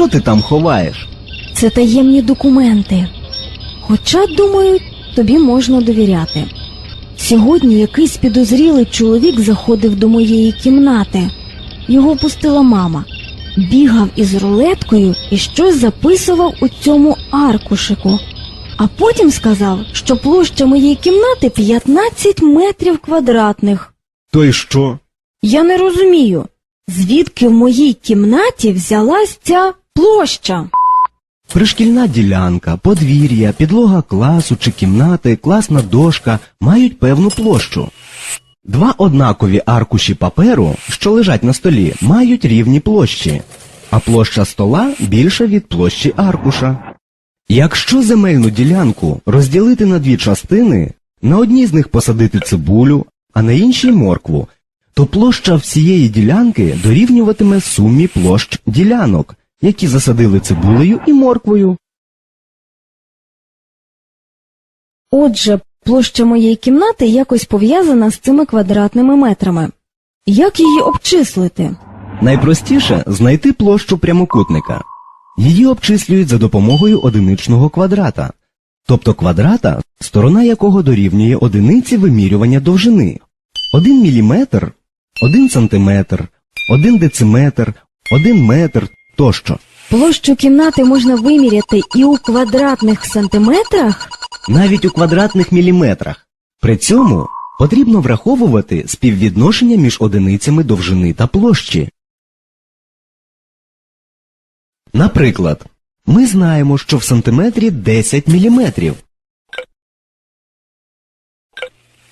Що ти там ховаєш? Це таємні документи. Хоча, думаю, тобі можна довіряти. Сьогодні якийсь підозрілий чоловік заходив до моєї кімнати. Його пустила мама. Бігав із рулеткою і щось записував у цьому аркушику. А потім сказав, що площа моєї кімнати 15 метрів квадратних. То й що? Я не розумію, звідки в моїй кімнаті взялась ця площа. Пришкільна ділянка, подвір'я, підлога класу чи кімнати, класна дошка мають певну площу. Два однакові аркуші паперу, що лежать на столі, мають рівні площі, а площа стола більша від площі аркуша. Якщо земельну ділянку розділити на дві частини, на одній з них посадити цибулю, а на іншій моркву, то площа всієї ділянки дорівнюватиме сумі площ ділянок, які засадили цибулею і морквою. Отже, площа моєї кімнати якось пов'язана з цими квадратними метрами. Як її обчислити? Найпростіше знайти площу прямокутника. Її обчислюють за допомогою одиничного квадрата, тобто квадрата, сторона якого дорівнює одиниці вимірювання довжини. 1 міліметр, 1 сантиметр, 1 дециметр, 1 метр тощо. Площу кімнати можна виміряти і у квадратних сантиметрах? навіть у квадратних міліметрах. При цьому потрібно враховувати співвідношення між одиницями довжини та площі. Наприклад, ми знаємо, що в сантиметрі 10 міліметрів.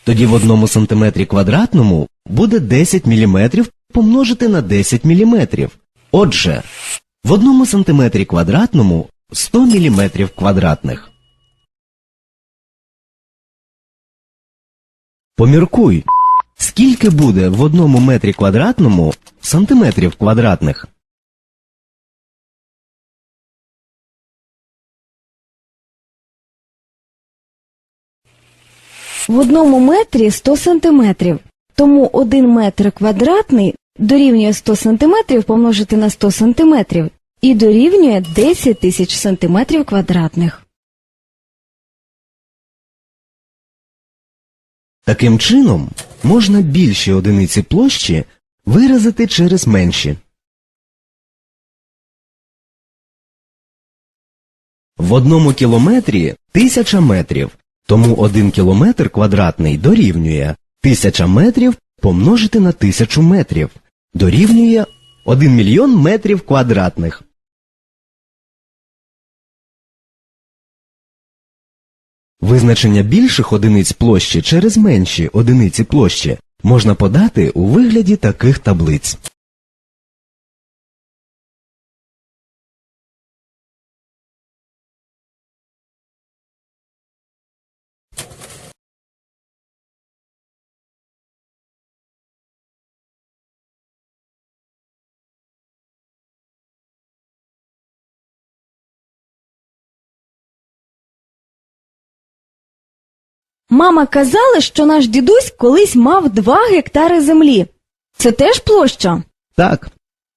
Тоді в одному сантиметрі квадратному буде 10 міліметрів помножити на 10 міліметрів. Отже, в одному сантиметрі квадратному 100 міліметрів квадратних. Поміркуй, скільки буде в одному метрі квадратному сантиметрів квадратних? В одному метрі 100 сантиметрів. Тому один метр квадратний дорівнює 100 сантиметрів помножити на 100 сантиметрів і дорівнює 10 тисяч сантиметрів квадратних. Таким чином, можна більші одиниці площі виразити через менші. В одному кілометрі тисяча метрів, тому один кілометр квадратний дорівнює тисяча метрів помножити на тисячу метрів, дорівнює 1 мільйон метрів квадратних. Визначення більших одиниць площі через менші одиниці площі можна подати у вигляді таких таблиць. Мама казала, що наш дідусь колись мав 2 гектари землі. Це теж площа? Так,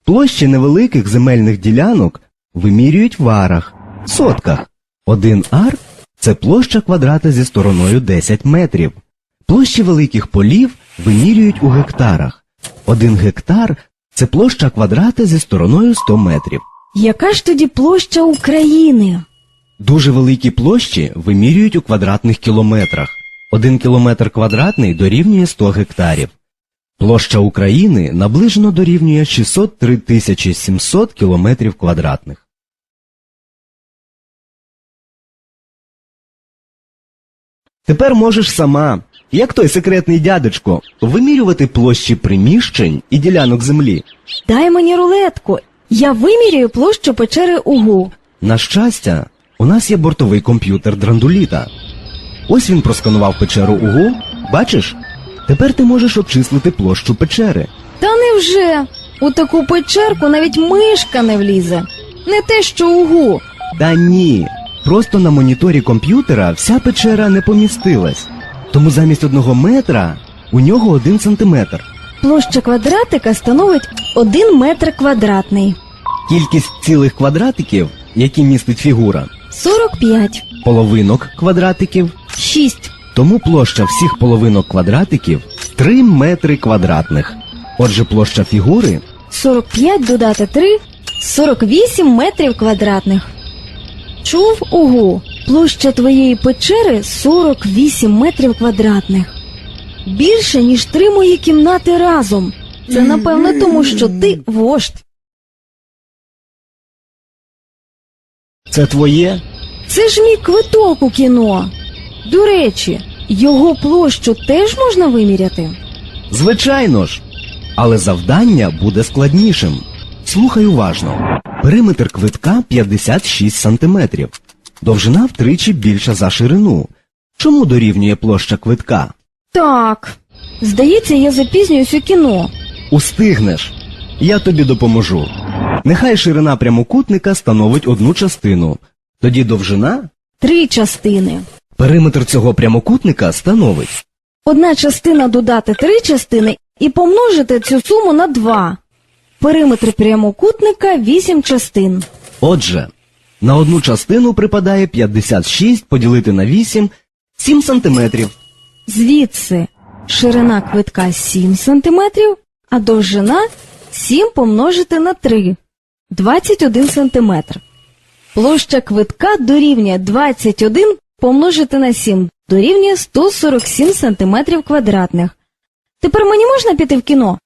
площі невеликих земельних ділянок вимірюють в арах, сотках. Один ар це площа квадрата зі стороною 10 метрів. Площі великих полів вимірюють у гектарах. Один гектар це площа квадрата зі стороною 100 метрів. Яка ж тоді площа України? Дуже великі площі вимірюють у квадратних кілометрах. Один кілометр квадратний дорівнює 100 гектарів. Площа України наближено дорівнює 603 тисячі 700 кілометрів квадратних. Тепер можеш сама, як той секретний дядечко, вимірювати площі приміщень і ділянок землі. Дай мені рулетку. Я вимірюю площу печери Угу. На щастя, у нас є бортовий комп'ютер драндуліта. Ось він просканував печеру УГУ. Бачиш? Тепер ти можеш обчислити площу печери. Та невже? У таку печерку навіть мишка не влізе. Не те, що Угу. Та ні. Просто на моніторі комп'ютера вся печера не помістилась. Тому замість одного метра у нього один сантиметр. Площа квадратика становить 1 метр квадратний. Кількість цілих квадратиків, які містить фігура, 45. половинок квадратиків, 6. тому площа всіх половинок квадратиків 3 метри квадратних. Отже, площа фігури 45 додати 3 48 метрів квадратних. Чув угу. Площа твоєї печери 48 метрів квадратних. Більше, ніж три мої кімнати разом. Це напевно тому, що ти вождь. це твоє? Це ж мій квиток у кіно. До речі, його площу теж можна виміряти. Звичайно ж. Але завдання буде складнішим. Слухай уважно. Периметр квитка 56 сантиметрів. Довжина втричі більша за ширину. Чому дорівнює площа квитка? Так. Здається, я запізнююсь у кіно. Устигнеш. Я тобі допоможу. Нехай ширина прямокутника становить одну частину. Тоді довжина Три частини. Периметр цього прямокутника становить. Одна частина додати три частини і помножити цю суму на два. Периметр прямокутника 8 частин. Отже, на одну частину припадає 56 поділити на 8 7 сантиметрів. Звідси ширина квитка 7 см, а довжина 7 помножити на 3 21 см. Площа квитка дорівнює 21 помножити на 7 дорівнює 147 см квадратних. Тепер мені можна піти в кіно?